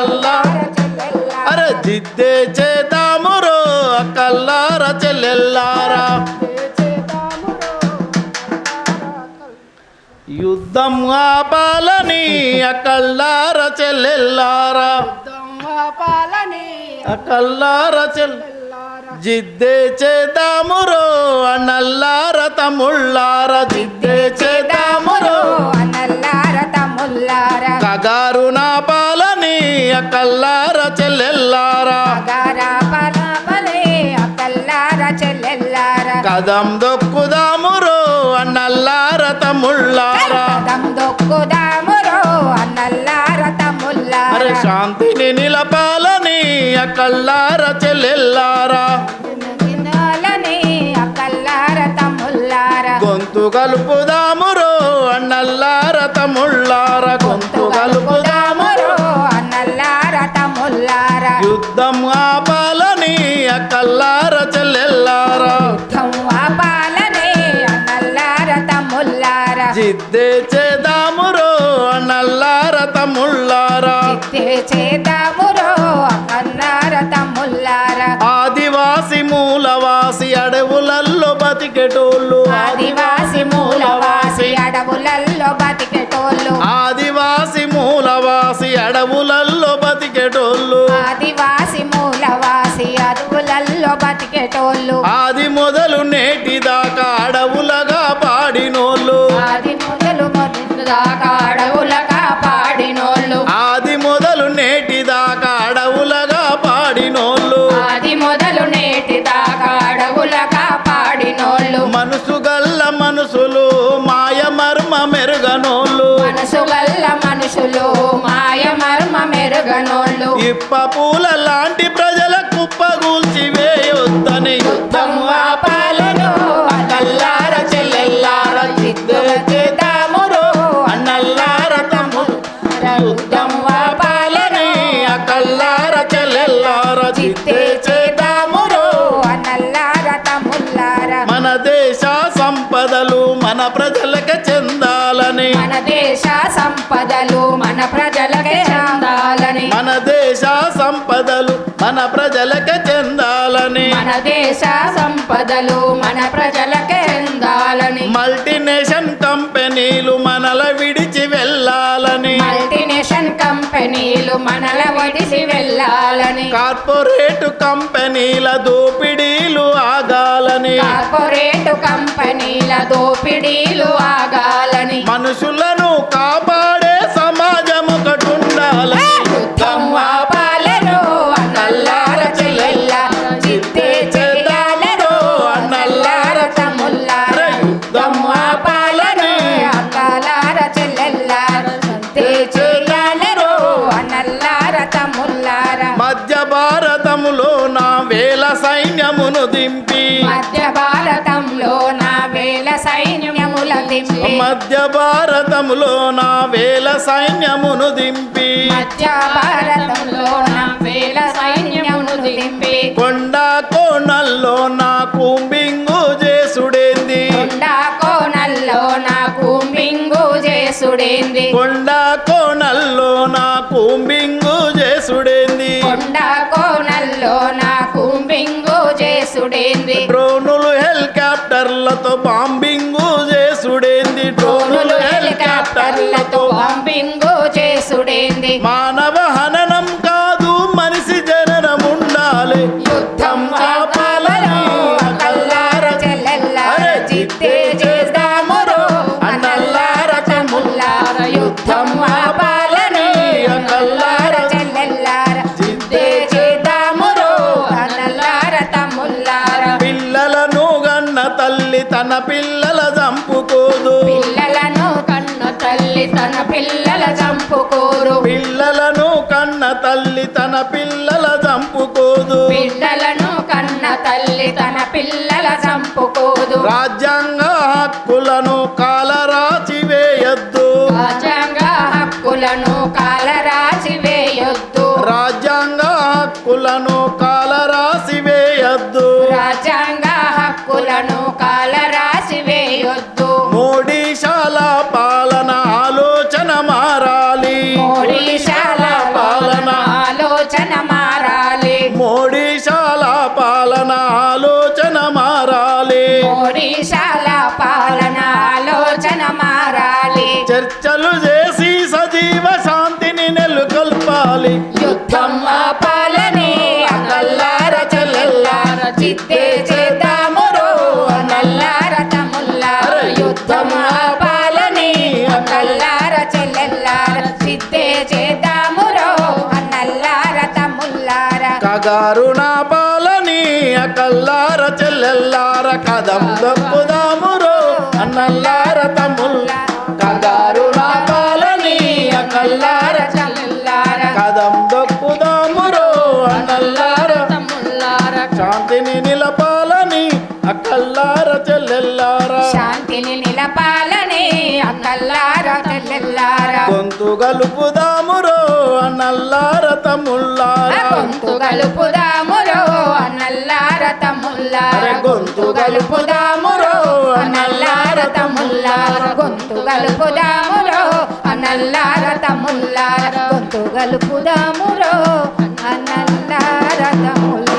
అక్కల్లార అరే జిద్దే చేద్దామురో అక్కల్లార చెల్లెల్లారా. యుద్ధం ఆపాలని అక్కల్లార చెల్లెల్లారా. పాలని అక్కల్లార చెల్ జిద్దే చేద్దామురో అన్నల్లార తమ్ముళ్ళార. జిద్దే చేద్దామురో కగారు నా పాలని అక్కల్లార చెల్లెల్లారా. కదం దొక్కుదామురో అన్నల్లార తమ్ముళ్ళారా. అరే శాంతిని నిలపాలని అక్కల్లార చెల్లెల్లారా. గొంతు కలుపుదామురో అన్నల్లార తమ్ముళ్ళార. గొంతు కలుపుదామురో యుద్ధం ఆపాలని అక్కల్లార చెల్లెల్లారా. జిద్దే చేదామురో అన్నల్లార తమ్ముళ్ళారా. చిత్తే బతికెటోళ్ళు. ఆది మొదలు నేటి దాకా అడవులగా పాడినోళ్ళు. ఆది మొదలు మొదలు దాకా అడవులగా పాడినోళ్ళు. ఆది మొదలు నేటి దాకా అడవులగా పాడినోళ్ళు. ఆది మొదలు నేటి దాకా అడవులగా పాడినోళ్ళు. మనసు గల్ల మనసులు మాయ మర్మ మెరుగనోళ్ళు. మనసు గల్ల మనుషులు మాయ మర్మ మెరుగనోళ్ళు. ఇప్ప పూల లాంటి ప్రజల కుప్పగూల్చి వేయొద్దని యుద్ధం ఆపాలను. చెల్లెల్లార జిద్దు అన్నల్లార తమ్ముడు యుద్ధం అక్కల్లార చెల్లెల్లార అన్నల్లార తమ్ముల్లార మన దేశ సంపదలు మన ప్రజలకే చెందాలని. మన దేశ సంపదలు మన ప్రజలకే దేశ సంపదలు మన ప్రజలకే చెందాలని. మన దేశ సంపదలు మన ప్రజలకే చెందాలని. మల్టీనేషన్ కంపెనీలు మనల విడిచి వెళ్ళాలని. మల్టీనేషన్ కంపెనీలు మనల వడిసి వెళ్ళాలని. కార్పొరేట్ కంపెనీల దోపిడీలు ఆగాలని. కార్పొరేట్ కంపెనీల దోపిడీలు ఆగాలని. మనుషులను సైన్యమును దింపి. మధ్య భారతంలో నా వేల సైన్యముల దింపి. మధ్య భారతములో నా వేల సైన్యమును దింపి. మధ్య భారతంలో నా వేల సైన్యమును దింపి. కొండ కోణల్లో నా కుంబింగు చేసుడేంది. కొండ కోనల్లో నాకు మింగు చేసుడేంది. కొండ కోణల్లో నా కుంబింగు చేసుడేంది డ్రోనులు హెలికాప్టర్లతో బాంబింగు చేసుడేంది? డ్రోనులు హెలికాప్టర్లతో బాంబింగు చేసుడేంది? మానవ హననం కాదు మనిషి జననం ఉండాలి. యుద్ధం ఆపాలను అక్కల్లార చెల్లెల్లార చిత్తే తల్లి తన పిల్లల చంపుకోదు. పిల్లలను కన్న తల్లి తన పిల్లల చంపుకోరు పిల్లలను కన్న తల్లి తన పిల్లల చంపుకోదు. పిల్లలను కన్న తల్లి తన పిల్లల చంపుకోదు. రాజ్యాంగ హక్కులను కాలరాచి చర్చలు చేసి సజీవ శాంతిని నెలకొల్పాలి. యుద్ధం ఆపాలని అన్నల్లార చెల్లెల్లార చిత్తే చేద్దామురో అన్నల్లార తమ్ముల్లార. యుద్ధం ఆపాలని అన్నల్లార చెల్లెల్లార చిత్తే చేద్దామురో అన్నల్లార తమ్ముల్లార. కగారు నా పాలని అకల్లార చెల్లెల్లార. కదం అన్నల్లార తమ్ముల్ కగారు నా పాలని అకల్లార చెల్లెల్లార కదం దప్పుదామురో అన్నల్లార. తమ్ముల్లార శాంతిని నిలపాలని అకల్లార చెల్లెల్లార. శాంతిని నిలపాలని అక్కల్లార తెల్లెల్లార గొంతు గలుపుదామురో అన్నల్లార తమ్ముల్లార గొంతు గలుపుదామురో అన్నల్లార తమ్ముల్లార అరే గొంతు గలుపుదామురో అన్నల్లార తమ్ముల్లార గొంతు గలుపుదామురో అన్నల్లార తమ్ముల్లార గొంతు గలుపుదామురో అన్నల్లార తమ్ముల్లార